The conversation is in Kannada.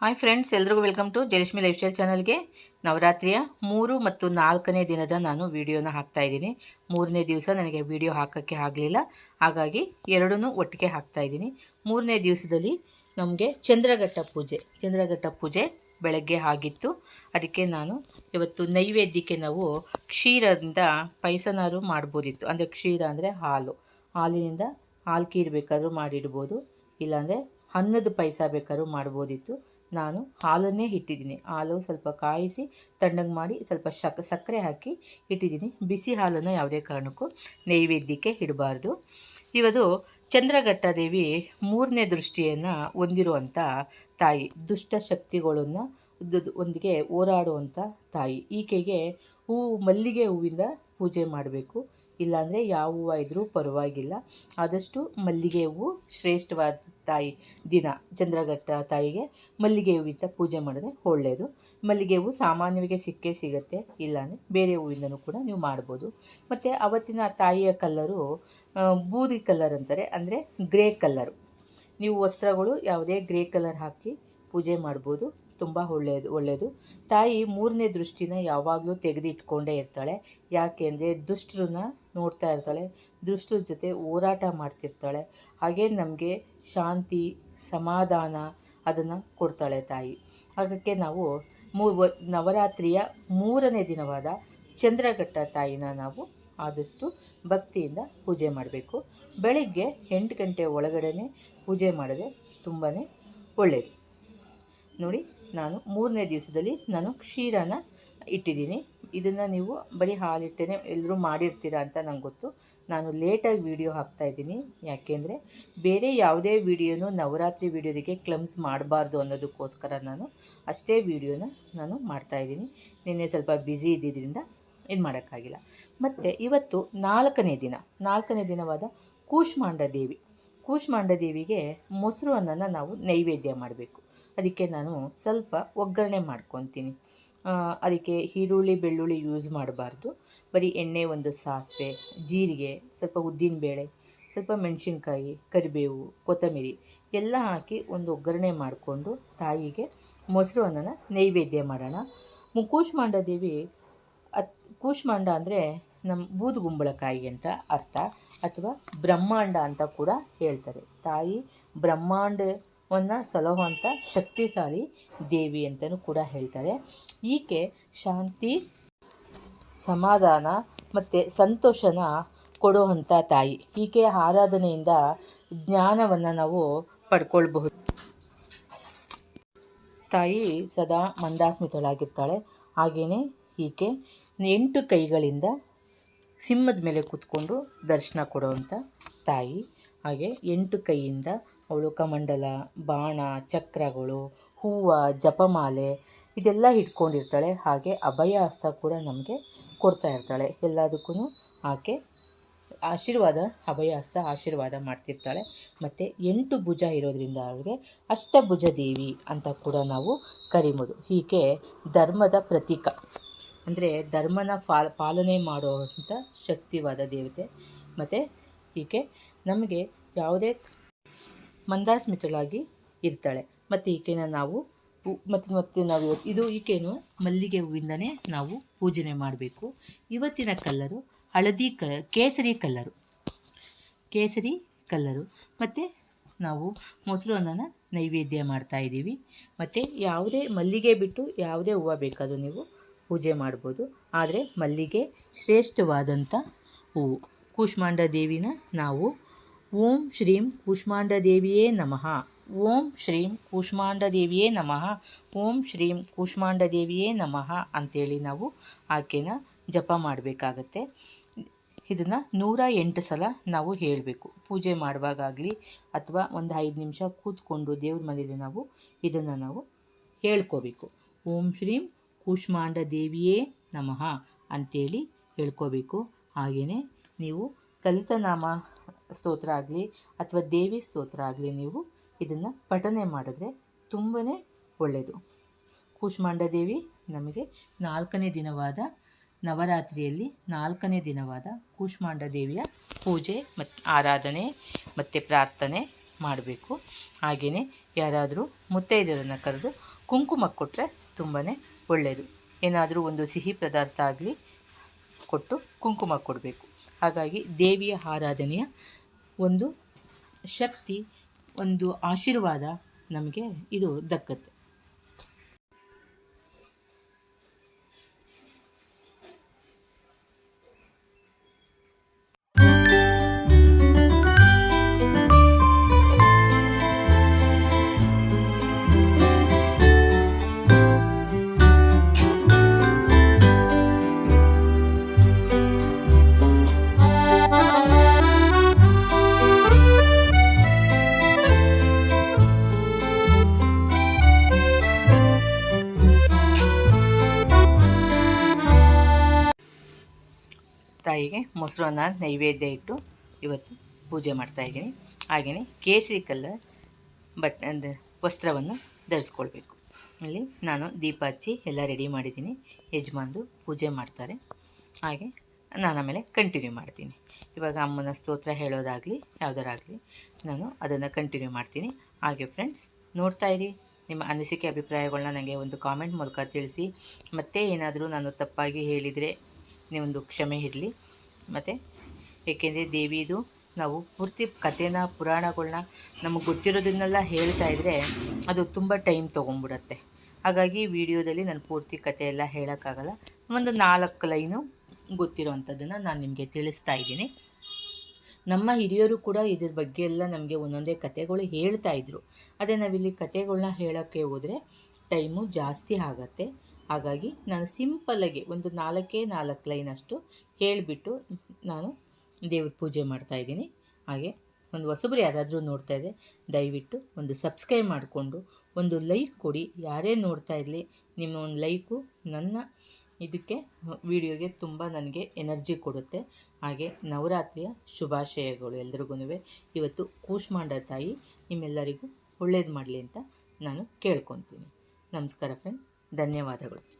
ಹಾಯ್ ಫ್ರೆಂಡ್ಸ್ ಎಲ್ರಿಗೂ welcome to Jayalakshmi life style ಚಾನಲ್ಗೆ ನವರಾತ್ರಿಯ ಮೂರು ಮತ್ತು ನಾಲ್ಕನೇ ದಿನದ ನಾನು ವಿಡಿಯೋನ ಹಾಕ್ತಾ ಇದ್ದೀನಿ. ಮೂರನೇ ದಿವಸ ನನಗೆ ವಿಡಿಯೋ ಹಾಕೋಕ್ಕೆ ಆಗಲಿಲ್ಲ. ಹಾಗಾಗಿ ಎರಡನ್ನೂ ಒಟ್ಟಿಗೆ ಹಾಕ್ತಾ ಇದ್ದೀನಿ. ಮೂರನೇ ದಿವಸದಲ್ಲಿ ನಮಗೆ ಚಂದ್ರಘಟ್ಟ ಪೂಜೆ ಚಂದ್ರಘಟ್ಟ ಪೂಜೆ ಬೆಳಗ್ಗೆ ಆಗಿತ್ತು. ಅದಕ್ಕೆ ನಾನು ಇವತ್ತು ನೈವೇದ್ಯಕ್ಕೆ ನಾವು ಕ್ಷೀರದಿಂದ ಪೈಸನಾರು ಮಾಡ್ಬೋದಿತ್ತು. ಅಂದರೆ ಕ್ಷೀರ ಅಂದರೆ ಹಾಲು. ಹಾಲಿನಿಂದ ಹಾಲು ಕೀರು ಬೇಕಾದರೂ ಮಾಡಿಡ್ಬೋದು. ಇಲ್ಲಾಂದರೆ ಅನ್ನದ ಪೈಸ ಬೇಕಾದ್ರೂ ಮಾಡ್ಬೋದಿತ್ತು. ನಾನು ಹಾಲನ್ನೇ ಇಟ್ಟಿದ್ದೀನಿ. ಹಾಲು ಸ್ವಲ್ಪ ಕಾಯಿಸಿ, ತಣ್ಣಗೆ ಮಾಡಿ ಸ್ವಲ್ಪ ಶಕ್, ಸಕ್ಕರೆ ಹಾಕಿ ಇಟ್ಟಿದ್ದೀನಿ. ಬಿಸಿ ಹಾಲನ್ನು ಯಾವುದೇ ಕಾರಣಕ್ಕೂ ನೈವೇದ್ಯಕ್ಕೆ ಇಡಬಾರ್ದು. ಇವತ್ತು ಚಂದ್ರಘಟ್ಟ ದೇವಿ ಮೂರನೇ ದೃಷ್ಟಿಯನ್ನು ಹೊಂದಿರುವಂಥ ತಾಯಿ, ದುಷ್ಟ ಶಕ್ತಿಗಳನ್ನು ಒಂದಿಗೆ ಹೋರಾಡುವಂಥ ತಾಯಿ. ಈಕೆಗೆ ಹೂವು ಮಲ್ಲಿಗೆ ಹೂವಿಂದ ಪೂಜೆ ಮಾಡಬೇಕು. ಇಲ್ಲಾಂದರೆ ಯಾವ ಹೂವು ಇದ್ದರೂ ಪರವಾಗಿಲ್ಲ. ಆದಷ್ಟು ಮಲ್ಲಿಗೆ ಹೂವು ಶ್ರೇಷ್ಠವಾದ ತಾಯಿ ದಿನ, ಚಂದ್ರಘಟ್ಟ ತಾಯಿಗೆ ಮಲ್ಲಿಗೆ ಹೂವಿಂದ ಪೂಜೆ ಮಾಡಿದ್ರೆ ಒಳ್ಳೆಯದು. ಮಲ್ಲಿಗೆ ಹೂವು ಸಾಮಾನ್ಯವಾಗಿ ಸಿಕ್ಕೇ ಸಿಗುತ್ತೆ, ಇಲ್ಲಾಂದರೆ ಬೇರೆ ಹೂವಿಂದನೂ ಕೂಡ ನೀವು ಮಾಡ್ಬೋದು. ಮತ್ತು ಅವತ್ತಿನ ತಾಯಿಯ ಕಲ್ಲರು ಬೂದಿ ಕಲ್ಲರ್ ಅಂತಾರೆ, ಅಂದರೆ ಗ್ರೇ ಕಲ್ಲರು ನೀವು ವಸ್ತ್ರಗಳು ಯಾವುದೇ ಗ್ರೇ ಕಲರ್ ಹಾಕಿ ಪೂಜೆ ಮಾಡ್ಬೋದು. ತುಂಬ ಒಳ್ಳೆಯದು ಒಳ್ಳೆಯದು ತಾಯಿ ಮೂರನೇ ದೃಷ್ಟಿನ ಯಾವಾಗಲೂ ತೆಗೆದಿಟ್ಕೊಂಡೇ ಇರ್ತಾಳೆ. ಯಾಕೆಂದರೆ ದುಷ್ಟರನ್ನ ನೋಡ್ತಾ ಇರ್ತಾಳೆ. ದುಷ್ಟರ ಜೊತೆ ಹೋರಾಟ ಮಾಡ್ತಿರ್ತಾಳೆ. ಹಾಗೆ ನಮಗೆ ಶಾಂತಿ, ಸಮಾಧಾನ ಅದನ್ನು ಕೊಡ್ತಾಳೆ ತಾಯಿ. ಅದಕ್ಕೆ ನಾವು ಮೂ ನವರಾತ್ರಿಯ ಮೂರನೇ ದಿನವಾದ ಚಂದ್ರಘಟ್ಟ ತಾಯಿನ ನಾವು ಆದಷ್ಟು ಭಕ್ತಿಯಿಂದ ಪೂಜೆ ಮಾಡಬೇಕು. ಬೆಳಿಗ್ಗೆ ಎಂಟು ಗಂಟೆ ಒಳಗಡೆ ಪೂಜೆ ಮಾಡಿದ್ರೆ ತುಂಬಾ ಒಳ್ಳೆಯದು ನೋಡಿ ನಾನು ಮೂರನೇ ದಿವಸದಲ್ಲಿ ನಾನು ಕ್ಷೀರನ ಇಟ್ಟಿದ್ದೀನಿ. ಇದನ್ನು ನೀವು ಬರೀ ಹಾಲಿಟ್ಟೇ ಎಲ್ಲರೂ ಮಾಡಿರ್ತೀರ ಅಂತ ನಂಗೆ ಗೊತ್ತು. ನಾನು ಲೇಟಾಗಿ ವಿಡಿಯೋ ಹಾಕ್ತಾಯಿದ್ದೀನಿ ಯಾಕೆಂದರೆ ಬೇರೆ ಯಾವುದೇ ವೀಡಿಯೋನು ನವರಾತ್ರಿ ವೀಡಿಯೋದಕ್ಕೆ ಕ್ಲಮ್ಸ್ ಮಾಡಬಾರ್ದು ಅನ್ನೋದಕ್ಕೋಸ್ಕರ ನಾನು ಅಷ್ಟೇ ವೀಡಿಯೋನ ನಾನು ಮಾಡ್ತಾಯಿದ್ದೀನಿ ನಿನ್ನೆ ಸ್ವಲ್ಪ ಬ್ಯುಸಿ ಇದ್ದಿದ್ದರಿಂದ ಇದು ಮಾಡೋಕ್ಕಾಗಿಲ್ಲ. ಮತ್ತು ಇವತ್ತು ನಾಲ್ಕನೇ ದಿನ, ನಾಲ್ಕನೇ ದಿನವಾದ ಕೂಶ್ಮಾಂಡ ದೇವಿ. ಕೂಶ್ಮಾಂಡ ದೇವಿಗೆ ಮೊಸರು ಅನ್ನನ ನಾವು ನೈವೇದ್ಯ ಮಾಡಬೇಕು. ಅದಕ್ಕೆ ನಾನು ಸ್ವಲ್ಪ ಒಗ್ಗರಣೆ ಮಾಡ್ಕೊತೀನಿ. ಅದಕ್ಕೆ ಈರುಳ್ಳಿ, ಬೆಳ್ಳುಳ್ಳಿ ಯೂಸ್ ಮಾಡಬಾರ್ದು. ಬರೀ ಎಣ್ಣೆ, ಒಂದು ಸಾಸಿವೆ, ಜೀರಿಗೆ, ಸ್ವಲ್ಪ ಉದ್ದಿನಬೇಳೆ ಸ್ವಲ್ಪ ಮೆಣಸಿನ್ಕಾಯಿ, ಕರಿಬೇವು, ಕೊತ್ತಂಬರಿ ಎಲ್ಲ ಹಾಕಿ ಒಂದು ಒಗ್ಗರಣೆ ಮಾಡಿಕೊಂಡು ತಾಯಿಗೆ ಮೊಸರು ಅನ್ನನ ನೈವೇದ್ಯ ಮಾಡೋಣ. ಕೂಷ್ಮಾಂಡ ದೇವಿ ಅತ್ ಕೂಷ್ಮಾಂಡ ಅಂದರೆ ನಮ್ಮ ಬೂದುಗುಂಬಳಕಾಯಿ ಅಂತ ಅರ್ಥ, ಅಥವಾ ಬ್ರಹ್ಮಾಂಡ ಅಂತ ಕೂಡ ಹೇಳ್ತಾರೆ. ತಾಯಿ ಬ್ರಹ್ಮಾಂಡವನ್ನು ಸಲಹುವಂಥ ಶಕ್ತಿಶಾಲಿ ದೇವಿ ಅಂತಲೂ ಕೂಡ ಹೇಳ್ತಾರೆ. ಈಕೆ ಶಾಂತಿ, ಸಮಾಧಾನ ಮತ್ತು ಸಂತೋಷನ ಕೊಡುವಂಥ ತಾಯಿ. ಈಕೆ ಆರಾಧನೆಯಿಂದ ಜ್ಞಾನವನ್ನು ನಾವು ಪಡ್ಕೊಳ್ಬಹುದು. ತಾಯಿ ಸದಾ ಮಂದಾಸ್ಮಿತಳಾಗಿರ್ತಾಳೆ. ಹಾಗೆಯೇ ಈಕೆ ಎಂಟು ಕೈಗಳಿಂದ ಸಿಂಹದ ಮೇಲೆ ಕೂತ್ಕೊಂಡು ದರ್ಶನ ಕೊಡುವಂಥ ತಾಯಿ. ಹಾಗೆ ಎಂಟು ಕೈಯಿಂದ ಅವಳು ಕಮಂಡಲ ಬಾಣ, ಚಕ್ರಗಳು, ಹೂವು, ಜಪಮಾಲೆ ಇದೆಲ್ಲ ಇಟ್ಕೊಂಡಿರ್ತಾಳೆ ಹಾಗೆ ಅಭಯ ಹಸ್ತ ಕೂಡ ನಮಗೆ ಕೊಡ್ತಾ ಇರ್ತಾಳೆ. ಎಲ್ಲದಕ್ಕೂ ಆಕೆ ಆಶೀರ್ವಾದ ಅಭಯ ಹಸ್ತ ಆಶೀರ್ವಾದ ಮಾಡ್ತಿರ್ತಾಳೆ. ಮತ್ತು ಎಂಟು ಭುಜ ಇರೋದರಿಂದ ಅವಳಿಗೆ ಅಷ್ಟಭುಜ ದೇವಿ ಅಂತ ಕೂಡ ನಾವು ಕರಿಬೋದು. ಹೀಗೆ ಧರ್ಮದ ಪ್ರತೀಕ. ಅಂದರೆ ಧರ್ಮನ ಪಾಲ್, ಪಾಲನೆ ಮಾಡುವಂಥ ಶಕ್ತಿವಾದ ದೇವತೆ. ಮತ್ತು ಹೀಗೆ ನಮಗೆ ಯಾವುದೇ ಮಂದಾಸ್ಮಿತಳಾಗಿ ಇರ್ತಾಳೆ. ಮತ್ತು ಈಕೆನ ನಾವು ಮತ್ತು, ಮತ್ತೆ ನಾವು ಇದು ಈಕೆನು ಮಲ್ಲಿಗೆ ಹೂವಿಂದನೇ ನಾವು ಪೂಜನೆ ಮಾಡಬೇಕು. ಇವತ್ತಿನ ಕಲ್ಲರು ಹಳದಿ ಕ, ಕೇಸರಿ ಕಲ್ಲರು. ಕೇಸರಿ ಕಲ್ಲರು. ಮತ್ತು ನಾವು ಮೊಸರು ಅನ್ನನ ನೈವೇದ್ಯ ಮಾಡ್ತಾ ಇದ್ದೀವಿ. ಮತ್ತು ಯಾವುದೇ ಮಲ್ಲಿಗೆ ಬಿಟ್ಟು ಯಾವುದೇ ಹೂವು ಬೇಕಾದರೂ ನೀವು ಪೂಜೆ ಮಾಡ್ಬೋದು. ಆದರೆ ಮಲ್ಲಿಗೆ ಶ್ರೇಷ್ಠವಾದಂಥ ಹೂವು. ಕೂಷ್ಮಾಂಡ ದೇವಿನ ನಾವು ಓಂ ಶ್ರೀಂ ಕೂಷ್ಮಾಂಡದೇವಿಯೇ ನಮಃ. ಓಂ ಶ್ರೀಂ ಕೂಷ್ಮಾಂಡದೇವಿಯೇ ನಮಃ. ಓಂ ಶ್ರೀಂ ಕೂಷ್ಮಾಂಡದೇವಿಯೇ ನಮಃ ಅಂಥೇಳಿ ನಾವು ಆಕೆನ ಜಪ ಮಾಡಬೇಕಾಗತ್ತೆ. ಇದನ್ನು ನೂರ ಎಂಟು ಸಲ ನಾವು ಹೇಳಬೇಕು. ಪೂಜೆ ಮಾಡುವಾಗಲಿ ಅಥವಾ ಒಂದು ಐದು ನಿಮಿಷ ಕೂತ್ಕೊಂಡು ದೇವ್ರ ಮನೇಲಿ ನಾವು ಇದನ್ನು ನಾವು ಹೇಳ್ಕೋಬೇಕು. ಓಂ ಶ್ರೀಂ ಕೂಷ್ಮಾಂಡ ದೇವಿಯೇ ನಮಃ ಅಂಥೇಳಿ ಹೇಳ್ಕೋಬೇಕು. ಹಾಗೆಯೇ ನೀವು ಕಲಿತನಾಮ ಸ್ತೋತ್ರ ಆಗಲಿ ಅಥವಾ ದೇವಿ ಸ್ತೋತ್ರ ಆಗಲಿ ನೀವು ಇದನ್ನು ಪಠನೆ ಮಾಡಿದ್ರೆ ತುಂಬಾ ಒಳ್ಳೆಯದು ಕೂಷ್ಮಾಂಡ ದೇವಿ ನಮಗೆ ನಾಲ್ಕನೇ ದಿನವಾದ ನವರಾತ್ರಿಯಲ್ಲಿ ನಾಲ್ಕನೇ ದಿನವಾದ ಕೂಷ್ಮಾಂಡ ದೇವಿಯ ಪೂಜೆ ಮತ್ತು ಆರಾಧನೆ ಮತ್ತು ಪ್ರಾರ್ಥನೆ ಮಾಡಬೇಕು. ಹಾಗೆಯೇ ಯಾರಾದರೂ ಮುತ್ತೈದೆಯರನ್ನು ಕರೆದು ಕುಂಕುಮ ಕೊಟ್ಟರೆ ತುಂಬಾ ಒಳ್ಳೆಯದು ಏನಾದರೂ ಒಂದು ಸಿಹಿ ಪದಾರ್ಥ ಆಗಲಿ ಕೊಟ್ಟು ಕುಂಕುಮ ಕೊಡಬೇಕು. ಹಾಗಾಗಿ ದೇವಿಯ ಆರಾಧನೆಯ ಒಂದು ಶಕ್ತಿ ಒಂದು ಆಶೀರ್ವಾದ ನಮಗೆ ಇದು ದಕ್ಕತ್ತೆ. ತಾಯಿಗೆ ಮೊಸರನ್ನ ನೈವೇದ್ಯ ಇಟ್ಟು ಇವತ್ತು ಪೂಜೆ ಮಾಡ್ತಾಯಿದ್ದೀನಿ ಹಾಗೆಯೇ ಕೇಸರಿ ಕಲ್ಲರ್ ಬಟ್ ಅಂದರೆ ವಸ್ತ್ರವನ್ನು ಧರಿಸ್ಕೊಳ್ಬೇಕು. ಇಲ್ಲಿ ನಾನು ದೀಪ ಹಚ್ಚಿ ಎಲ್ಲ ರೆಡಿ ಮಾಡಿದ್ದೀನಿ. ಯಜಮಾನ್ರು ಪೂಜೆ ಮಾಡ್ತಾರೆ. ಹಾಗೆ ನಾನು ಆಮೇಲೆ ಕಂಟಿನ್ಯೂ ಮಾಡ್ತೀನಿ. ಇವಾಗ ಅಮ್ಮನ ಸ್ತೋತ್ರ ಹೇಳೋದಾಗಲಿ, ಯಾವುದಾರಾಗಲಿ ನಾನು ಅದನ್ನು ಕಂಟಿನ್ಯೂ ಮಾಡ್ತೀನಿ. ಹಾಗೆ ಫ್ರೆಂಡ್ಸ್ ನೋಡ್ತಾ ಇರಿ. ನಿಮ್ಮ ಅನಿಸಿಕೆ ಅಭಿಪ್ರಾಯಗಳನ್ನ ನನಗೆ ಒಂದು ಕಾಮೆಂಟ್ ಮೂಲಕ ತಿಳಿಸಿ. ಮತ್ತೆ ಏನಾದರೂ ನಾನು ತಪ್ಪಾಗಿ ಹೇಳಿದರೆ ನೀವೊಂದು ಕ್ಷಮೆ ಇರಲಿ. ಮತ್ತು ಏಕೆಂದರೆ ದೇವಿದು ನಾವು ಪೂರ್ತಿ ಕಥೆನ ಪುರಾಣಗಳನ್ನ ನಮಗೆ ಗೊತ್ತಿರೋದನ್ನೆಲ್ಲ ಹೇಳ್ತಾ ಇದ್ದರೆ ಅದು ತುಂಬ ಟೈಮ್ ತೊಗೊಂಡ್ಬಿಡತ್ತೆ. ಹಾಗಾಗಿ ವಿಡಿಯೋದಲ್ಲಿ ನಾನು ಪೂರ್ತಿ ಕಥೆ ಎಲ್ಲ ಹೇಳೋಕ್ಕಾಗಲ್ಲ. ಒಂದು ನಾಲ್ಕು ಲೈನು ಗೊತ್ತಿರೋವಂಥದ್ದನ್ನು ನಾನು ನಿಮಗೆ ತಿಳಿಸ್ತಾ ಇದ್ದೀನಿ. ನಮ್ಮ ಹಿರಿಯರು ಕೂಡ ಇದ್ರ ಬಗ್ಗೆ ಎಲ್ಲ ನಮಗೆ ಒಂದೊಂದೇ ಕಥೆಗಳು ಹೇಳ್ತಾ ಇದ್ರು. ಅದೇ ನಾವಿಲ್ಲಿ ಕಥೆಗಳನ್ನ ಹೇಳೋಕ್ಕೆ ಹೋದರೆ ಟೈಮು ಜಾಸ್ತಿ ಆಗತ್ತೆ. ಹಾಗಾಗಿ ನಾನು ಸಿಂಪಲ್ಲಾಗಿ ಒಂದು ನಾಲ್ಕೇ ನಾಲ್ಕು ಅಷ್ಟು ಹೇಳಿಬಿಟ್ಟು ನಾನು ದೇವ್ರ ಪೂಜೆ ಮಾಡ್ತಾಯಿದ್ದೀನಿ ಹಾಗೆ ಒಂದು ಹೊಸಬ್ರು ಯಾರಾದರೂ ನೋಡ್ತಾ ಇದ್ದರೆ ದಯವಿಟ್ಟು ಒಂದು ಸಬ್ಸ್ಕ್ರೈಬ್ ಮಾಡಿಕೊಂಡು ಒಂದು ಲೈಕ್ ಕೊಡಿ. ಯಾರೇ ನೋಡ್ತಾ ಇರಲಿ, ನಿಮ್ಮ ಒಂದು ಲೈಕು ನನ್ನ ಇದಕ್ಕೆ ವಿಡಿಯೋಗೆ ತುಂಬ ನನಗೆ ಎನರ್ಜಿ ಕೊಡುತ್ತೆ. ಹಾಗೆ ನವರಾತ್ರಿಯ ಶುಭಾಶಯಗಳು ಎಲ್ರಿಗೂ ಇವತ್ತು ಕೂಷ್ಮಾಂಡ ತಾಯಿ ನಿಮ್ಮೆಲ್ಲರಿಗೂ ಒಳ್ಳೇದು ಮಾಡಲಿ ಅಂತ ನಾನು ಕೇಳ್ಕೊತೀನಿ. ನಮಸ್ಕಾರ ಫ್ರೆಂಡ್ ಧನ್ಯವಾದಗಳು.